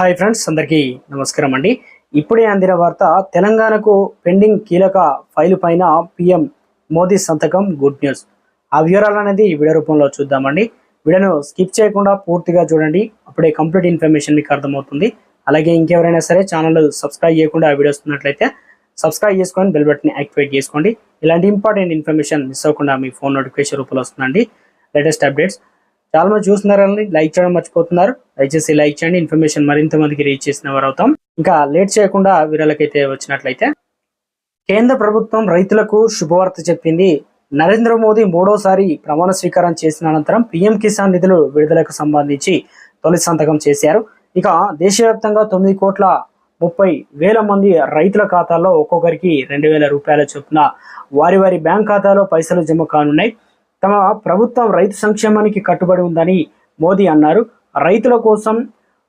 Hi friends అందరికీ నమస్కారం అండి. ఇప్పుడే అందిన వార్త తెలంగాణకు పెండింగ్ కీలక ఫైలు పైన పిఎం మోదీ సంతకం గుడ్ న్యూస్. ఆ వివరాలు అనేది వీడియో రూపంలో చూద్దామండి. వీడియోను స్కిప్ చేయకుండా పూర్తిగా చూడండి. అప్పుడే కంప్లీట్ ఇన్ఫర్మేషన్ మీకు అర్థమవుతుంది. అలాగే ఇంకెవరైనా సరే ఛానల్ సబ్స్క్రైబ్ చేయకుండా ఆ వీడియో వస్తున్నట్లయితే సబ్స్క్రైబ్ చేసుకొని బెల్ బటన్ యాక్టివేట్ చేసుకోండి. ఇలాంటి ఇంపార్టెంట్ ఇన్ఫర్మేషన్ మిస్ అవ్వకుండా మీ ఫోన్ నోటిఫికేషన్ రూపంలో వస్తుందండి. Latest updates. చాలా మంది చూస్తున్నారని లైక్ చేయడం మర్చిపోతున్నారు. దయచేసి లైక్ చేయండి. ఇన్ఫర్మేషన్ మరింత మందికి రీచ్ చేసిన వారు అవుతాం. ఇంకా లేట్ చేయకుండా వీరలకైతే వచ్చినట్లయితే కేంద్ర ప్రభుత్వం రైతులకు శుభవార్త చెప్పింది. నరేంద్ర మోదీ మూడోసారి ప్రమాణ స్వీకారం చేసిన అనంతరం పీఎం కిసాన్ నిధులు విడుదలకు సంబంధించి తొలి సంతకం చేశారు. ఇక దేశవ్యాప్తంగా తొమ్మిది కోట్ల ముప్పై వేల మంది రైతుల ఖాతాల్లో ఒక్కొక్కరికి రెండు వేల రూపాయల చొప్పున వారి వారి బ్యాంక్ ఖాతాలో పైసలు జమ కానున్నాయి. తమ ప్రభుత్వం రైతు సంక్షేమానికి కట్టుబడి ఉందని మోదీ అన్నారు. రైతుల కోసం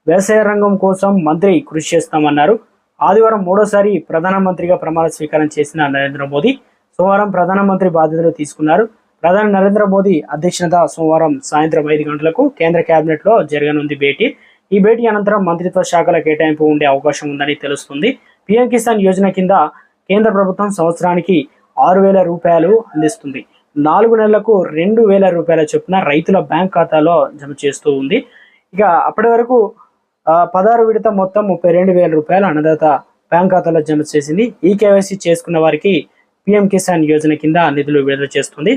వ్యవసాయ రంగం కోసం మంత్రి కృషి చేస్తామన్నారు. ఆదివారం మూడోసారి ప్రధానమంత్రిగా ప్రమాణ స్వీకారం చేసిన నరేంద్ర మోదీ సోమవారం ప్రధానమంత్రి బాధ్యతలు తీసుకున్నారు. ప్రధాని నరేంద్ర మోదీ అధ్యక్షత సోమవారం సాయంత్రం ఐదు గంటలకు కేంద్ర కేబినెట్లో జరగనుంది భేటీ. ఈ భేటీ అనంతరం మంత్రిత్వ శాఖల కేటాయింపు ఉండే అవకాశం ఉందని తెలుస్తుంది. పీఎం కిసాన్ యోజన కింద కేంద్ర ప్రభుత్వం సంవత్సరానికి ఆరు వేల రూపాయలు అందిస్తుంది. నాలుగు నెలలకు రెండు వేల రూపాయల చొప్పున రైతుల బ్యాంక్ ఖాతాలో జమ చేస్తూ ఉంది. ఇక అప్పటి వరకు ఆ, పదహారు విడత మొత్తం ముప్పై రెండు వేల రూపాయలు అన్నదాత బ్యాంక్ ఖాతాలో జమ చేసింది. ఈ కేవైసీ చేసుకున్న వారికి పిఎం కిసాన్ యోజన కింద నిధులు విడుదల చేస్తుంది.